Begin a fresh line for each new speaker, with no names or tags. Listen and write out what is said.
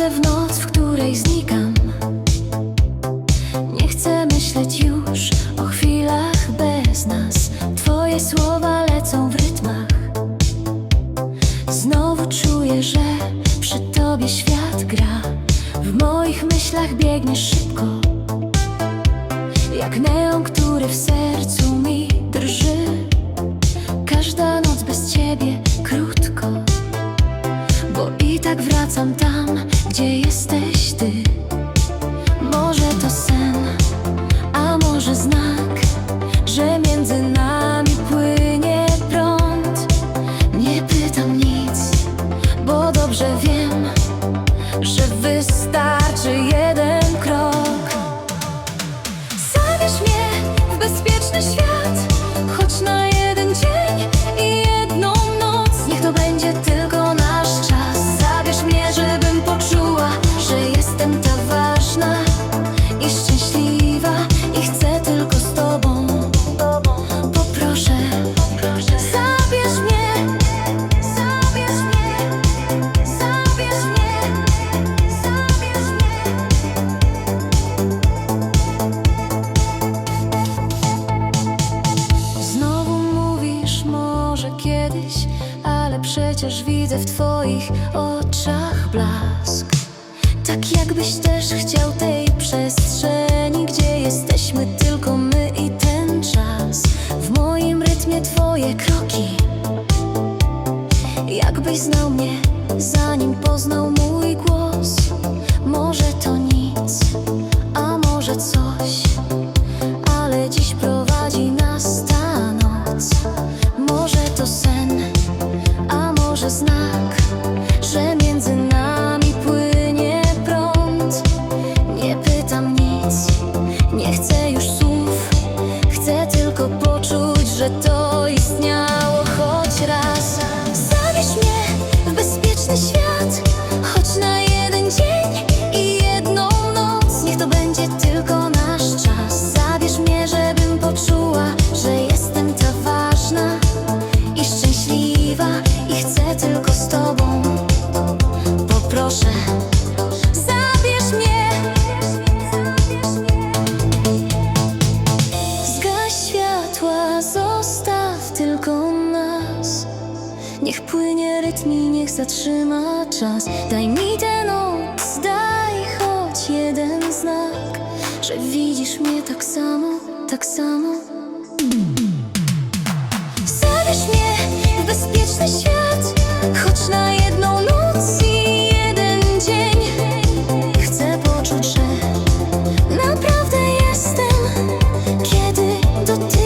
W noc, w której znikam. Nie chcę myśleć już o chwilach bez nas. Twoje słowa lecą w rytmach. Znowu czuję, że przy tobie świat gra. W moich myślach biegniesz szybko Jak neon, który w sercu Bo i tak wracam tam, gdzie jesteś ty. Może to sen, a może znak Że między nami płynie prąd. Nie pytam nic, bo dobrze wiem Że wystarczy jeden krok. Zabierz mnie w bezpieczny świat widzę w twoich oczach blask. Tak jakbyś też chciał tej przestrzeni, gdzie jesteśmy tylko my i ten czas. W moim rytmie twoje kroki. Jakbyś znał mnie, że to istniało choć raz. Zabierz mnie w bezpieczny świat, choć na jeden dzień i jedną noc. Niech to będzie tylko nasz czas. Zabierz mnie, żebym poczuła, że jestem ta ważna i szczęśliwa i chcę tylko z tobą. Poproszę, płynie rytm i niech zatrzyma czas. Daj mi tę noc, daj choć jeden znak Że widzisz mnie tak samo, tak samo. Zabierz mnie w bezpieczny świat Choć na jedną noc i jeden dzień. Chcę poczuć, że naprawdę jestem Kiedy do